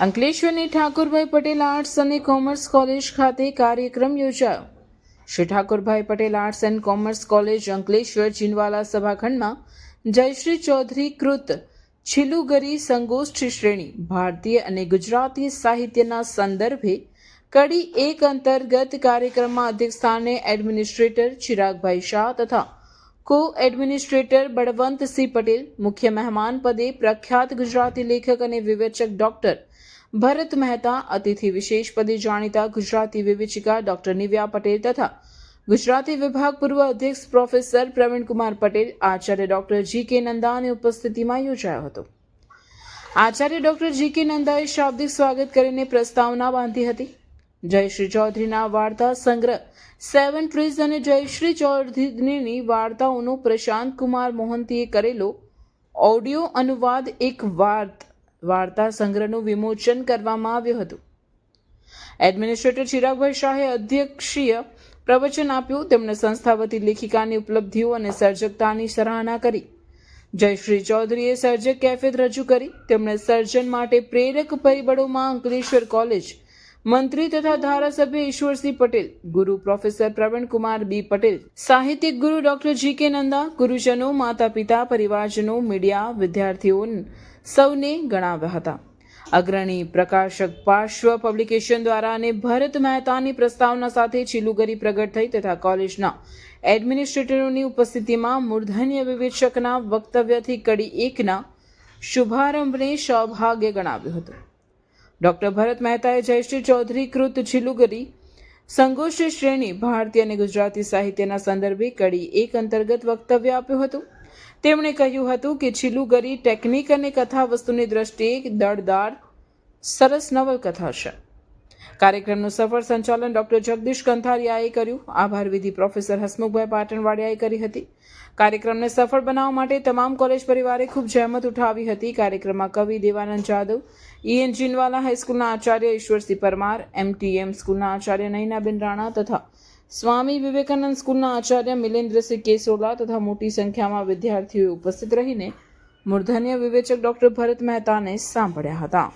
અંકલેશ્વરની Thakorbhai Patel arts અને commerce college ખાતે કાર્યક્રમ યોજાયો. Shri Thakorbhai Patel arts and commerce college Ankleshwar Chinwala સભાખંડમાં Jayshree Chaudhary કૃત છિલુગરી સંગોષ્ઠી શ્રેણી ભારતીય અને ગુજરાતી સાહિત્યના સંદર્ભે કડી એક અંતર્ગત કાર્યક્રમમાં અધ્યક્ષ સ્થાને એડમિનિસ્ટ્રેટર ચિરાગભાઈ શાહ તથા કો એડમિનિસ્ટ્રેટર બળવંતસિંહ પટેલ મુખ્ય મહેમાન પદે પ્રખ્યાત ગુજરાતી લેખક અને વિવેચક ડોક્ટર ભરત મહેતા અતિથિ વિશેષ પદે જાણીતા ગુજરાતી વિવેચિકા ડોક્ટર નિવ્યા પટેલ તથા ગુજરાતી વિભાગ પૂર્વ અધ્યક્ષ પ્રોફેસર પ્રવીણકુમાર પટેલ આચાર્ય ડોક્ટર જી કે નંદાની ઉપસ્થિતિમાં યોજાયો હતો આચાર્ય ડોક્ટર જી કે નંદાએ શાબ્દિક સ્વાગત કરીને પ્રસ્તાવના બાંધી હતી જયશ્રી ચૌધરીના વાર્તા સંગ્રહ. સેવન ટ્રીઝ અને જયશ્રી ચૌધરીની વાર્તાઓનો પ્રશાંત કુમાર મોહંતીએ કરેલો ઓડિયો અનુવાદ એક વાર્ત. વાર્તા સંગ્રહનું વિમોચન કરવામાં આવ્યું હતું. એડમિનિસ્ટ્રેટર ચિરાગભાઈ શાહે અધ્યક્ષીય પ્રવચન આપ્યું. તેમણે સંસ્થા વતી લેખિકાની ઉપલબ્ધિઓ અને સર્જકતાની સરાહના કરી. જયશ્રી ચૌધરીએ સર્જક કેફેત રજૂ કરી. તેમણે સર્જન માટે પ્રેરક પરિબળોમાં અંકલેશ્વર કોલેજ મંત્રી તથા ધારાસભ્ય ઈશ્વરસિંહ પટેલ, ગુરુ પ્રોફેસર પ્રવીણકુમાર બી પટેલ, સાહિત્યિક ગુરુ ડોક્ટર જી કે નંદા, ગુરુજનો માતા પિતા પરિવારજનો, મીડિયા વિદ્યાર્થીઓ સૌને ગણાવ્યા હતા. અગ્રણી પ્રકાશક પાર્શ્વ પબ્લિકેશન દ્વારા અને ભરત મહેતાની પ્રસ્તાવના સાથે ચીલુગરી પ્રગટ થઈ તથા કોલેજના એડમિનિસ્ટ્રેટરોની ઉપસ્થિતિમાં મૂર્ધન્ય વિવેચકના વક્તવ્યથી કડી એકના શુભારંભને સૌભાગ્ય ગણાવ્યું હતું. ડોક્ટર ભરત મહેતાએ જયશ્રી ચૌધરી કૃત છિલુગરી સંગોષ્ઠી શ્રેણી, ભારતીય અને ગુજરાતી સાહિત્યના સંદર્ભે કડી એક અંતર્ગત વક્તવ્ય આપ્યું હતું. તેમણે કહ્યું હતું કે છિલુગરી ટેકનિક અને કથા વસ્તુની દ્રષ્ટિએ દળદાર, સરસ નવલકથા છે. કાર્યક્રમનું સફળ સંચાલન ડોક્ટર જગદીશ કંથારિયાએ કર્યું. આભાર વિધિ પ્રોફેસર હસમુખભાઈ પાટણવાડિયાએ કરી હતી. કાર્યક્રમને સફળ બનાવવા માટે તમામ કોલેજ પરિવારે ખૂબ જહેમત ઉઠાવી હતી. કાર્યક્રમમાં કવિ દેવાનંદ જાદવ ઈએન જીનવાલા હાઈસ્કૂલના આચાર્ય ઈશ્વરસિંહ પરમાર એમટીએમ સ્કૂલના આચાર્ય નૈનાબેન રાણા તથા સ્વામી વિવેકાનંદ સ્કૂલના આચાર્ય મિલેન્દ્રસિંહ કેસોલા તથા મોટી સંખ્યામાં વિદ્યાર્થીઓ ઉપસ્થિત રહીને મૂર્ધન્ય વિવેચક ડોક્ટર ભરત મહેતાને સાંભળ્યા હતા.